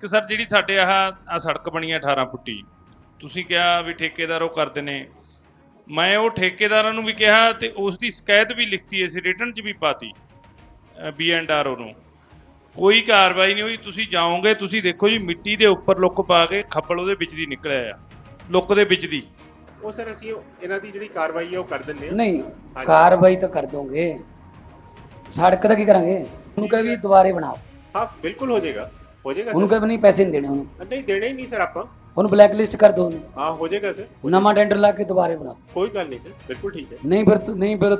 ਇੱਕ ਸਰ ਜਿਹੜੀ ਸਾਡੇ ਆਹ ਆ ਸੜਕ ਬਣੀ ਆ 18 ਫੁੱਟੀ ਤੁਸੀਂ ਕਿਹਾ ਵੀ ਠੇਕੇਦਾਰ ਉਹ ਕਰਦੇ ਨੇ। ਮੈਂ ਉਹ ਠੇਕੇਦਾਰਾਂ ਨੂੰ ਵੀ ਕਿਹਾ ਤੇ ਉਸ ਦੀ ਸ਼ਿਕਾਇਤ ਵੀ ਲਿਖਤੀ ਅਸੀਂ ਰਿਟਰਨ 'ਚ ਵੀ ਪਾਤੀ ਬੀ ਐਂਡ ਆਰ ਨੂੰ ਕੋਈ ਕਾਰਵਾਈ ਨਹੀਂ ਹੋਈ ਤੁਸੀਂ ਜਾਓਗੇ ਤੁਸੀਂ ਦੇਖੋ ਜੀ ਮਿੱਟੀ ਦੇ ਉੱਪਰ ਲੁੱਕ ਪਾ ਕੇ ਖੱਬਲ ਉਹਦੇ ਵਿੱਚ ਦੀ ਨਿਕਲਿਆ ਆ ਲੁੱਕ ਦੇ ਵਿੱਚ ਦੀ। ਉਹ ਸਰ ਅਸੀਂ ਇਹਨਾਂ ਦੀ ਜਿਹੜੀ ਕਾਰਵਾਈ ਹੈ ਉਹ ਕਰ ਦਿੰਨੇ ਆ? ਨਹੀਂ ਕਾਰਵਾਈ ਤਾਂ ਕਰ ਦੋਗੇ। ਸੜਕ ਦਾ ਕੀ ਕਰਾਂਗੇ? ਉਹਨੂੰ ਕਹੇ ਵੀ ਦੁਬਾਰੇ ਬਣਾਓ। ਹਾਂ ਬਿਲਕੁਲ ਹੋ ਜਾਏਗਾ। ਹੋ ਜਾਏਗਾ ਉਹਨੂੰ ਸਰ ਕਹੇ ਵੀ ਨਹੀਂ ਪੈਸੇ ਨਹੀਂ ਦੇਣੇ ਉਹਨੂੰ। ਨਹੀਂ ਦੇਣੇ ਹੀ ਨਹੀਂ ਸਰ ਆਪਾਂ। ਉਹਨੂੰ ਬਲੈਕ ਲਿਸਟ ਕਰ ਦੋ ਉਹਨੂੰ। ਹਾਂ ਹੋ ਜਾਏਗਾ ਸਰ। ਨਵਾਂ ਟੈਂਡਰ ਲਾ ਕੇ ਦੁਬਾਰੇ ਬਣਾਓ ਕੋਈ ਗੱਲ ਨਹੀਂ ਸਰ ਬਿਲਕੁਲ ਠੀਕ ਹੈ। ਨਹੀਂ ਫਿਰ ਤੁ- ਨਹੀਂ ਫਿਰ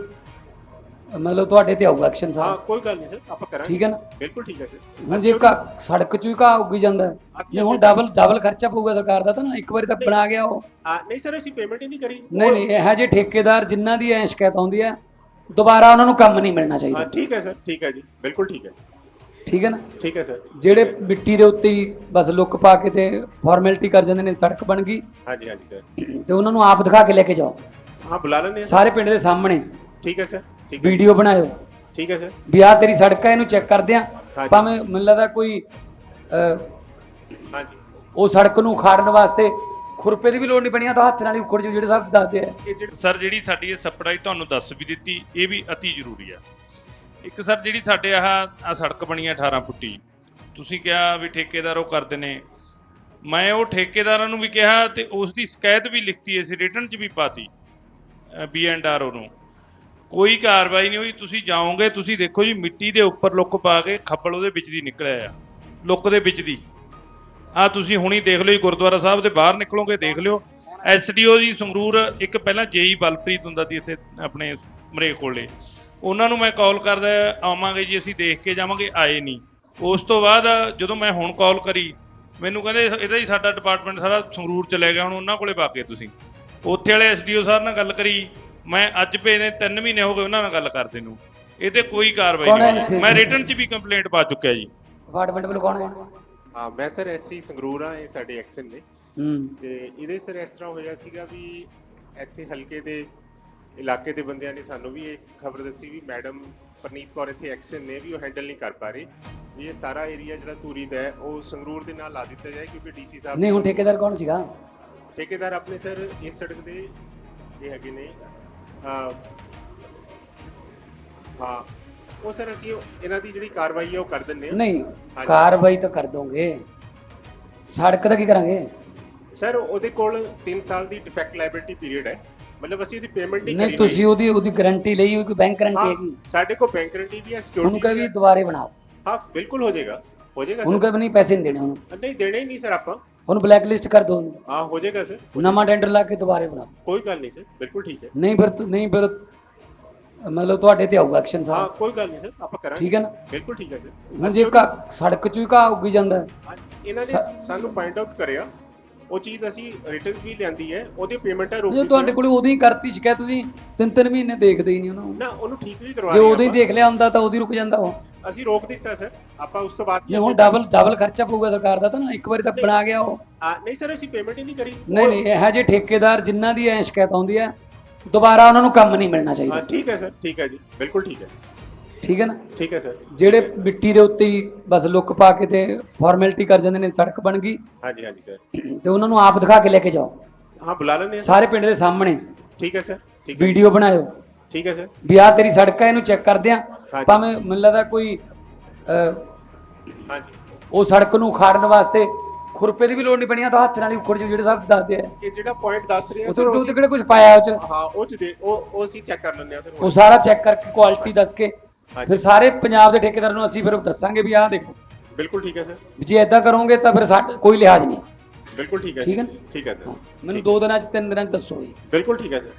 ਮਤਲਬ ਤੁਹਾਡੇ ਤੇ ਆਊਗਾ ਐਕਸ਼ਨ ਹਾਂ ਕੋਈ ਗੱਲ ਨਹੀਂ ਸਰ ਆਪਾਂ ਕਰਾਂਗੇ। ਠੀਕ ਹੈ ਨਾ? ਬਿਲਕੁਲ ਠੀਕ ਹੈ ਸਰ। ਹੁਣ ਜੇ ਘਾ- ਸੜਕ ਚੋਂ ਹੀ ਘਾਹ ਉੱਗੀ ਜਾਂਦਾ ਹੈ, ਜੇ ਹੁਣ ਡਬਲ ਡਬਲ ਖਰਚਾ ਪਊਗਾ ਸਰਕਾਰ ਦਾ ਤਾਂ ਨਾ ਇੱਕ ਵਾਰੀ ਤਾਂ ਬਣਾ ਗਿਆ ਉਹ। ਨਹੀਂ ਸਰ ਅਸੀਂ ਪੇਮੈਂਟ ਹੀ ਨਹੀਂ ਕਰੀ। ਨਹੀਂ ਨਹੀਂ ਇਹੋ ਜਿਹੇ ਠੇਕੇਦਾਰ ਜਿਨ੍ਹਾਂ ਦੀ ਐ ਸ਼ਿਕਾਇਤ ਆਉਂਦੀ ਹੈ ਦੁਬਾਰਾ ਉਹਨਾਂ ਨੂੰ ਕੰਮ ਨਹੀਂ ਮਿਲਣਾ ਹਾਂ ਚਾਹੀਦਾ ਠੀਕ ਹੈ ਸਰ ਠੀਕ ਹੈ ਜੀ ਬਿਲਕੁਲ ਠੀਕ ਹੈ। ਠੀਕ ਹੈ ਨਾ? ਠੀਕ ਹੈ ਸਰ। ਜਿਹੜੇ ਮਿੱਟੀ ਦੇ ਉੱਤੇ ਹੀ ਬਸ ਲੁੱਕ ਪਾ ਕੇ ਤੇ ਫਾਰਮੈਲਿਟੀ ਕਰ ਜਾਂਦੇ ਨੇ ਸੜਕ ਬਣ ਗਈ। ਹਾਂਜੀ ਹਾਂਜੀ ਸਰ। ਤੇ ਉਹਨਾਂ ਨੂੰ ਆਪ ਦਿਖਾ ਕੇ ਲੈ ਕੇ ਜਾਓ। ਹਾਂ ਬੁਲਾ ਆ ਸਾਰੇ। ਪਿੰਡ ਦੇ ਸਾਹਮਣੇ। ਠੀਕ ਹੈ ਸਰ ਠੀਕ ਹੈ। ਵੀਡੀਓ ਬਣਾਇਓ। ਠੀਕ ਹੈ ਸਰ। ਵੀ ਆਹ ਤੇਰੀ ਸੜਕ ਹੈ ਇਹਨੂੰ ਚੈੱਕ ਕਰਦੇ ਆ। ਹਾਂਜੀ। ਭਾਵੇਂ ਮੈਨੂੰ ਲੱਗਦਾ ਕੋਈ ਅਹ, ਹਾਂਜੀ। ਉਹ ਸੜਕ ਨੂੰ ਉਖਾੜਨ ਵਾਸਤੇ ਖੁਰਪੇ ਦੀ ਵੀ ਲੋੜ ਨਹੀਂ ਬਣੀ ਆ ਤਾਂ ਹੱਥ ਨਾਲ ਹੀ ਉਖੜ ਜੂ ਜਿਹੜੇ ਸਭ ਦੱਸਦੇ ਆ। ਇਹ ਜਿਹੜੇ ਸਰ ਜਿਹੜੀ ਸਾਡੀ ਇਹ ਸਪਲਾਈ ਤੁਹਾਨੂੰ ਦੱਸ ਵੀ ਦਿੱਤੀ ਇਹ ਵੀ ਅਤੀ ਜ਼ਰੂਰੀ ਆ। ਇੱਕ ਸਰ ਜਿਹੜੀ ਸਾਡੇ ਆਹ ਆ ਸੜਕ ਬਣੀ ਆ 18 ਫੁੱਟੀ, ਤੁਸੀਂ ਕਿਹਾ ਵੀ ਠੇਕੇਦਾਰ ਉਹ ਕਰਦੇ ਨੇ। ਮੈਂ ਉਹ ਠੇਕੇਦਾਰਾਂ ਨੂੰ ਵੀ ਕਿਹਾ ਤੇ ਉਸ ਦੀ ਸ਼ਿਕਾਇਤ ਵੀ ਲਿਖਤੀ ਅਸੀਂ ਰਿਟਰਨ 'ਚ ਵੀ ਪਾਤੀ ਬੀ ਐਂਡ ਆਰ ਨੂੰ। ਕੋਈ ਕਾਰਵਾਈ ਨਹੀਂ ਹੋਈ, ਤੁਸੀਂ ਜਾਓਗੇ, ਤੁਸੀਂ ਦੇਖੋ ਜੀ, ਮਿੱਟੀ ਦੇ ਉੱਪਰ ਲੁੱਕ ਪਾ ਕੇ ਖੱਬਲ ਉਹਦੇ ਵਿੱਚ ਦੀ ਨਿਕਲਿਆ ਆ, ਲੁੱਕ ਦੇ ਵਿੱਚ ਦੀ। ਆ ਤੁਸੀਂ ਹੁਣੀ ਦੇਖ ਲਿਓ ਜੀ, ਗੁਰਦੁਆਰਾ ਸਾਹਿਬ ਦੇ ਬਾਹਰ ਨਿਕਲੋਗੇ, ਦੇਖ ਲਿਓ। ਐਸਡੀਓ ਜੀ ਸੰਗਰੂਰ, ਇੱਕ ਪਹਿਲਾਂ ਜੇਈ ਬਲਪ੍ਰੀਤ ਹੁੰਦਾ ਸੀ ਇੱਥੇ ਆਪਣੇ ਮਰੇ ਕੋਲੇ। ਉਹਨਾਂ ਨੂੰ ਮੈਂ ਕਾਲ ਕਰਦਾ ਆਵਾਂਗੇ ਜੀ ਅਸੀਂ ਦੇਖ ਕੇ ਜਾਵਾਂਗੇ ਆਏ ਨਹੀਂ। ਉਸ ਤੋਂ ਬਾਅਦ ਜਦੋਂ ਮੈਂ ਹੁਣ ਕਾਲ ਕਰੀ ਮੈਨੂੰ ਕਹਿੰਦੇ ਇਹਦਾ ਹੀ ਸਾਡਾ ਡਿਪਾਰਟਮੈਂਟ ਸਾਰਾ ਸੰਗਰੂਰ ਚਲੇ ਗਿਆ ਹੁਣ ਉਹਨਾਂ ਕੋਲੇ ਪਾ ਕੇ ਤੁਸੀਂ। ਉੱਥੇ ਵਾਲੇ ਐਸਡੀਓ ਸਾਹਿਬ ਨਾਲ ਗੱਲ ਕਰੀ ਮੈਂ ਅੱਜ ਭੇਜਦੇ 3 ਮਹੀਨੇ ਹੋ ਗਏ ਉਹਨਾਂ ਨਾਲ ਗੱਲ ਕਰਦੇ ਨੂੰ। ਇਹ ਤੇ ਕੋਈ ਕਾਰਵਾਈ ਨਹੀਂ। ਮੈਂ ਰਿਟਰਨ 'ਚ ਵੀ ਕੰਪਲੇਂਟ ਪਾ ਚੁੱਕਿਆ ਜੀ। ਡਿਪਾਰਟਮੈਂਟ ਵੱਲੋਂ ਕੌਣ ਹੈ? ਹਾਂ ਮੈਂ ਸਰ ਐਸਸੀ ਸੰਗਰੂਰ ਆ ਇਹ ਸਾਡੇ ਐਕਸ਼ਨ ਨੇ। ਹੂੰ। ਤੇ ਇਹਦੇ ਸਰ ਇਸ ਤਰ੍ਹਾਂ ਹੋਇਆ ਸੀਗਾ ਵੀ ਇੱਥੇ ਹਲਕੇ ਦੇ ਇਲਾਕੇ ਦੇ ਬੰਦਿਆਂ ਨੇ ਸਾਨੂੰ ਵੀ ਇਹ ਖਬਰ ਦੱਸੀ ਵੀ ਮੈਡਮ ਪਰਨੀਤ ਕੌਰ ਇੱਥੇ ਐਕਸ਼ਨ ਨੇ ਵੀ ਉਹ ਹੈਂਡਲ ਨਹੀਂ ਕਰ ਪਾ ਰਹੇ। ਵੀ ਇਹ ਸਾਰਾ ਏਰੀਆ ਜਿਹੜਾ ਧੂਰੀ ਦਾ ਹੈ ਉਹ ਸੰਗਰੂਰ ਦੇ ਨਾਲ ਲਾ ਦਿੱਤਾ ਜਾਏ ਕਿਉਂਕਿ ਡੀਸੀ ਸਾਹਿਬ ਨਹੀਂ ਹੁਣ ਠੇਕੇਦਾਰ ਕੌਣ ਸੀਗਾ? ਠੇਕੇਦਾਰ ਆਪਣੇ ਸਰ ਇਸ ਸੜਕ ਦੇ ਇਹ ਹੈਗੇ ਨੇ। ਹਾਂ ਉਹ ਸਰ ਅਸੀਂ ਇਹਨਾਂ ਦੀ ਜਿਹੜੀ ਕਾਰਵਾਈ ਹੈ ਉਹ ਕਰ ਦਿੰਨੇ ਆ ਨਹੀਂ। ਕਾਰਵਾਈ ਤਾਂ ਕਰ ਦੋਗੇ। ਸੜਕ ਦਾ ਕੀ ਕਰਾਂਗੇ? ਸਰ ਉਹਦੇ ਕੋਲ 3 ਸਾਲ ਦੀ ਡਿਫੈਕਟ ਲਾਇਬਿਲਿਟੀ ਪੀਰੀਅਡ ਹੈ। ਮਤਲਬ ਅਸੀਂ ਉਹਦੀ ਪੇਮੈਂਟ ਨਹੀਂ ਨਹੀਂ ਕਰੀ ਤੁਸੀਂ ਉਹਦੀ ਉਹਦੀ ਗਾਰੰਟੀ ਲਈ ਹੋਈ ਕੋਈ ਬੈਂਕ ਗਾਰੰਟੀ ਹਾਂ, ਹੈਗੀ। ਸਾਡੇ ਕੋਲ ਬੈਂਕ ਗਰੰਟੀ ਵੀ ਹੈ ਉਹਨੂੰ ਸਿਕਿਉਰਿਟੀ ਕਹੇ ਵੀ ਦੁਬਾਰੇ ਬਣਾਓ। ਹਾਂ ਬਿਲਕੁਲ ਹੋ ਜਾਏਗਾ। ਹੋ ਜਾਏਗਾ ਉਹਨੂੰ ਸਰ। ਕਹੇ ਵੀ ਨਹੀਂ ਪੈਸੇ ਨਹੀਂ ਦੇਣੇ ਉਹਨੂੰ। ਨਹੀਂ ਦੇਣੇ ਹੀ ਨਹੀਂ ਸਰ ਆਪਾਂ। ਉਹਨੂੰ ਬਲੈਕ ਲਿਸਟ ਕਰ ਦੋ ਉਹਨੂੰ। ਹਾਂ ਹੋ ਜਾਏਗਾ ਸਰ। ਨਵਾਂ ਟੈਂਡਰ ਲਾ ਕੇ ਦੁਬਾਰੇ ਬਣਾਓ। ਕੋਈ ਗੱਲ ਨਹੀਂ ਸਰ ਬਿਲਕੁਲ ਠੀਕ ਹੈ। ਨਹੀਂ ਫਿਰ ਤੁ- ਨਹੀਂ ਫਿਰ ਮਤਲਬ ਤੁਹਾਡੇ ਤੇ ਆਊਗਾ ਐਕਸ਼ਨ ਹਾਂ ਸਾਹਿਬ ਕੋਈ ਗੱਲ ਨਹੀਂ ਸਰ ਆਪਾਂ ਕਰਾਂਗੇ। ਠੀਕ ਹੈ ਨਾ? ਬਿਲਕੁਲ ਠੀਕ ਹੈ ਸਰ। ਜੇ ਸੜਕ ਚੋਂ ਹੀ ਘਾਹ ਉੱਗੀ ਜਾਂਦਾ। ਹੈ, ਹਾਂ, ਇਹਨਾਂ ਨੇ ਸਾਨੂੰ ਪੁਆਇੰਟ ਆਊਟ ਕਰਿਆ। ਉਹ ਚੀਜ਼ ਅਸੀਂ ਰਿਟਰਨ ਵੀ ਲਿਆਂਦੀ ਹੈ ਉਹਦੀ ਪੇਮੈਂਟਾਂ ਰੋਕ ਜੇ ਤੁਹਾਡੇ ਕੋਲ ਹੀ ਕਰਤੀ ਸ਼ਿਕਾਇਤ ਤੁਸੀਂ ਤਿੰਨ ਤਿੰਨ ਮਹੀਨੇ ਦੇਖਦੇ ਹੀ ਨਹੀਂ ਉਹਨੂੰ ਨਾ। ਉਹਨੂੰ ਠੀਕ ਵੀ ਕਰਵਾ ਜੇ ਹੀ ਆਪਾਂ। ਦੇਖ ਲਿਆ ਹੁੰਦਾ ਤਾਂ ਹੀ ਰੁਕ ਜਾਂਦਾ ਉਹ। ਅਸੀਂ ਰੋਕ ਦਿੱਤਾ ਸਰ। ਆਪਾਂ ਉਸ ਤੋਂ ਬਾਅਦ ਜੇ ਹੁਣ ਡਬਲ ਡਬਲ ਖਰਚਾ ਪਊਗਾ ਸਰਕਾਰ ਦਾ ਤਾਂ ਨਾ ਇੱਕ ਵਾਰੀ ਤਾਂ ਬਣਾ ਗਿਆ ਉਹ। ਨਹੀਂ ਸਰ ਅਸੀਂ ਪੇਮੈਂਟ ਹੀ ਨਹੀਂ ਕਰੀ। ਨਹੀਂ ਨਹੀਂ ਇਹੋ ਜਿਹੇ ਠੇਕੇਦਾਰ ਜਿਨ੍ਹਾਂ ਦੀ ਐ ਸ਼ਿਕਾਇਤ ਆਉਂਦੀ ਹੈ ਦੁਬਾਰਾ ਉਹਨਾਂ ਨੂੰ ਕੰਮ ਨਹੀਂ ਮਿਲਣਾ ਹਾਂ ਚਾਹੀਦਾ ਠੀਕ ਹੈ ਸਰ। ਠੀਕ ਹੈ ਜੀ। ਬਿਲਕੁਲ ਠੀਕ ਹੈ। ਠੀਕ ਹੈ ਨਾ? ਠੀਕ ਹੈ ਸਰ ਜਿਹੜੇ ਮਿੱਟੀ ਦੇ ਉੱਤੇ ਹੀ ਬਸ ਲੁੱਕ ਪਾ ਕੇ ਤੇ ਫਾਰਮੈਲਿਟੀ ਕਰ ਜਾਂਦੇ ਨੇ ਸੜਕ ਬਣ ਗਈ। ਹਾਂਜੀ ਹਾਂਜੀ ਸਰ ਤੇ ਉਹਨਾਂ ਨੂੰ ਆਪ ਦਿਖਾ ਕੇ ਲੈ ਕੇ ਜਾਓ। ਹਾਂ ਬੁਲਾ ਆ। ਸਾਰੇ ਪਿੰਡ ਦੇ ਸਾਹਮਣੇ। ਠੀਕ ਹੈ ਸਰ ਠੀਕ ਹੈ। ਵੀਡੀਓ ਬਣਾਇਓ। ਠੀਕ ਹੈ ਸਰ ਵੀ ਆਹ ਤੇਰੀ ਸੜਕ ਹੈ ਇਹਨੂੰ ਚੈੱਕ ਕਰਦੇ ਆ। ਹਾਂਜੀ। ਭਾਵੇਂ ਮੈਨੂੰ ਲੱਗਦਾ ਕੋਈ ਅਹ, ਹਾਂਜੀ। ਉਹ ਸੜਕ ਨੂੰ ਉਖਾੜਨ ਵਾਸਤੇ ਖੁਰਪੇ ਦੀ ਵੀ ਲੋੜ ਨਹੀਂ ਆ ਤਾਂ ਹੱਥ ਨਾਲ ਹੀ ਉਖੜ ਜੂ ਜਿਹੜੇ ਸਭ ਦੱਸਦੇ ਆ। ਇਹ ਜਿਹੜਾ ਪੁਆਇੰਟ ਦੱਸ ਰਹੇ ਆ ਉਹ ਸਰ ਤੋਂ ਉਹ ਕਿਹੜੇ ਕੁਝ ਪਾਇਆ ਉਹ ਚ? ਹਾਂ ਉਹ ਚ ਦੇ ਉਹ ਉਹ ਅਸੀਂ ਚੈੱਕ ਕਰ ਲੈਂਦੇ ਆ ਸਰ ਉਹ ਸਾਰਾ ਚੈੱਕ ਕਰਕੇ ਕੁਆਲਿਟੀ ਦੱਸ ਕੇ ਹਾਂਜੀ। ਫਿਰ ਸਾਰੇ ਪੰਜਾਬ ਦੇ ਠੇਕੇਦਾਰ ਨੂੰ ਅਸੀਂ ਫਿਰ ਦੱਸਾਂਗੇ ਵੀ ਆਹ ਦੇਖੋ। ਬਿਲਕੁਲ ਠੀਕ ਹੈ ਸਰ। ਜੇ ਇਦਾਂ ਕਰੋਗੇ ਤਾਂ ਫਿਰ ਸਾਡਾ ਕੋਈ ਲਿਹਾਜ਼ ਨਹੀਂ। ਬਿਲਕੁਲ ਠੀਕ ਹੈ ਠੀਕ ਹੈ। ਠੀਕ ਹੈ ਸਰ। ਮੈਨੂੰ ਦੋ ਦਿਨਾਂ ਚ ਤਿੰਨ ਦਿਨਾਂ ਚ ਦੱਸੋ ਜੀ। ਬਿਲਕੁਲ ਠੀਕ ਹੈ ਸਰ।